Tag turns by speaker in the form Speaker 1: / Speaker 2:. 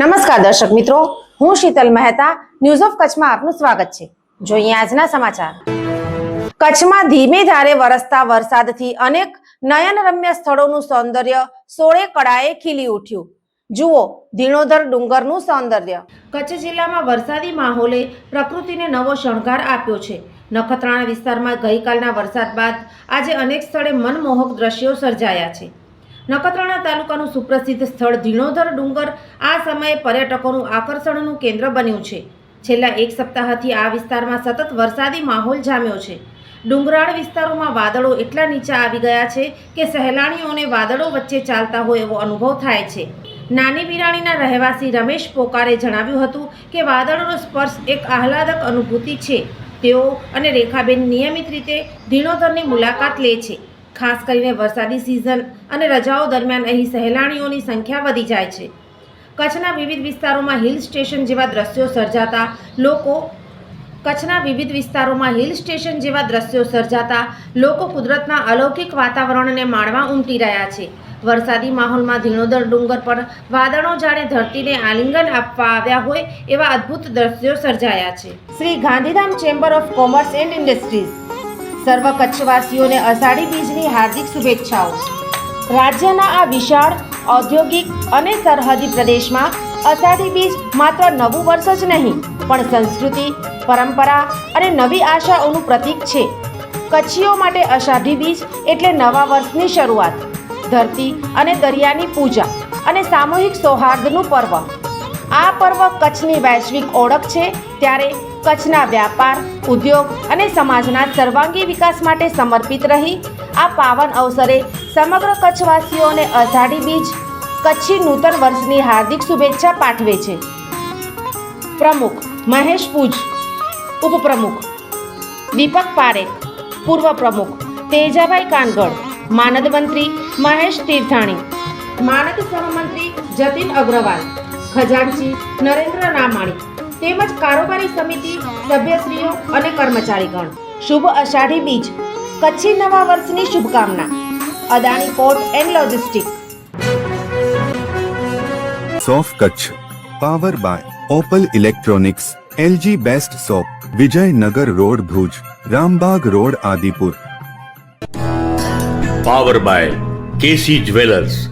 Speaker 1: નમસ્કાર દર્શક મિત્રો, હું શીતલ મહેતા ન્યૂઝ ઓફ કચ્છમાં આપનું સ્વાગત છે. જોઈએ આજના સમાચાર. કચ્છમાં ધીમે ધારે વરસતા વરસાદથી અનેક નયનરમ્ય સ્થળોનું સૌંદર્ય સોળે કળાએ ખીલી ઉઠ્યું. જુઓ ધીણોધર ડુંગરનું સૌંદર્ય. કચ્છ જિલ્લામાં વરસાદી માહોલે પ્રકૃતિને નવો શણગાર આપ્યો છે. નખત્રાણા વિસ્તારમાં ગઈકાલના વરસાદ બાદ આજે અનેક સ્થળે મનમોહક દ્રશ્યો સર્જાયા છે. નખત્રાણા તાલુકાનું સુપ્રસિદ્ધ સ્થળ ધીણોધર ડુંગર આ સમયે પર્યટકોનું આકર્ષણનું કેન્દ્ર બન્યું છે. છેલ્લા એક સપ્તાહથી આ વિસ્તારમાં સતત વરસાદી માહોલ જામ્યો છે. ડુંગરાળ વિસ્તારોમાં વાદળો એટલા નીચા આવી ગયા છે કે સહેલાણીઓને વાદળો વચ્ચે ચાલતા હોય એવો અનુભવ થાય છે. નાની વિરાણીના રહેવાસી રમેશ પોકારે જણાવ્યું હતું કે વાદળોનો સ્પર્શ એક આહલાદક અનુભૂતિ છે. તેઓ અને રેખાબેન નિયમિત રીતે ધીણોધરની મુલાકાત લે છે. ખાસ કરીને વરસાદી સિઝન અને રજાઓ દરમિયાન અહીં સહેલાણીઓની સંખ્યા વધી જાય છે. કચ્છના વિવિધ વિસ્તારોમાં હિલ સ્ટેશન જેવા દ્રશ્યો સર્જાતા લોકો કચ્છના વિવિધ વિસ્તારોમાં હિલ સ્ટેશન જેવા દ્રશ્યો સર્જાતા લોકો કુદરતના અલૌકિક વાતાવરણને માણવા ઉમટી રહ્યા છે. વરસાદી માહોલમાં ધીણોદર ડુંગર પર વાદળો જાણે ધરતીને આલિંગન આપવા આવ્યા હોય એવા અદ્ભુત દ્રશ્યો સર્જાયા છે. Shri Gandhidham chamber of commerce and industries સર્વ કચ્છવાસીઓને અષાઢી બીજની હાર્દિક શુભેચ્છાઓ. રાજ્યના આ વિશાળ, ઔદ્યોગિક અને સરહદી પ્રદેશમાં અષાઢી બીજ માત્ર નવું વર્ષ જ નહીં, પણ સંસ્કૃતિ, પરંપરા અને નવી આશાઓનું પ્રતીક છે. કચ્છીઓ માટે અષાઢી બીજ એટલે નવા વર્ષની શરૂઆત, ધરતી અને દરિયાની પૂજા અને સામૂહિક સૌહાર્દનું પર્વ. આ પર્વ કચ્છની વૈશ્વિક ઓળખ છે. ત્યારે કચ્છના વ્યાપાર, ઉદ્યોગ અને સમાજના સર્વાંગી વિકાસ માટે સમર્પિત રહી. આ પાવન અવસરે સમગ્ર કચ્છવાસીઓને અષાઢી બીજ, કચ્છી નૂતન વર્ષની હાર્દિક શુભેચ્છા પાઠવે છે. પ્રમુખ મહેશ પૂજ, ઉપપ્રમુખ દીપક પારેખ, પૂર્વ પ્રમુખ તેજાભાઈ કાનગડ, માનદ મંત્રી મહેશ તીર્થાણી, માનદ સહમંત્રી જતીન અગ્રવાલ ખજાનચી નરેન્દ્ર રામાણી તેમજ કારોબારી સમિતિ સભ્યશ્રીઓ અને કર્મચારીગણ. શુભ અષાઢી બીજ. કચ્છી નવા વર્ષની શુભકામના. Adani port and logistic.
Speaker 2: સોફ Kutch. Power by Opal electronics LG best shop Vijayanagar road Bhuj Rambagh road Adipur.
Speaker 3: Power by KC jewellers.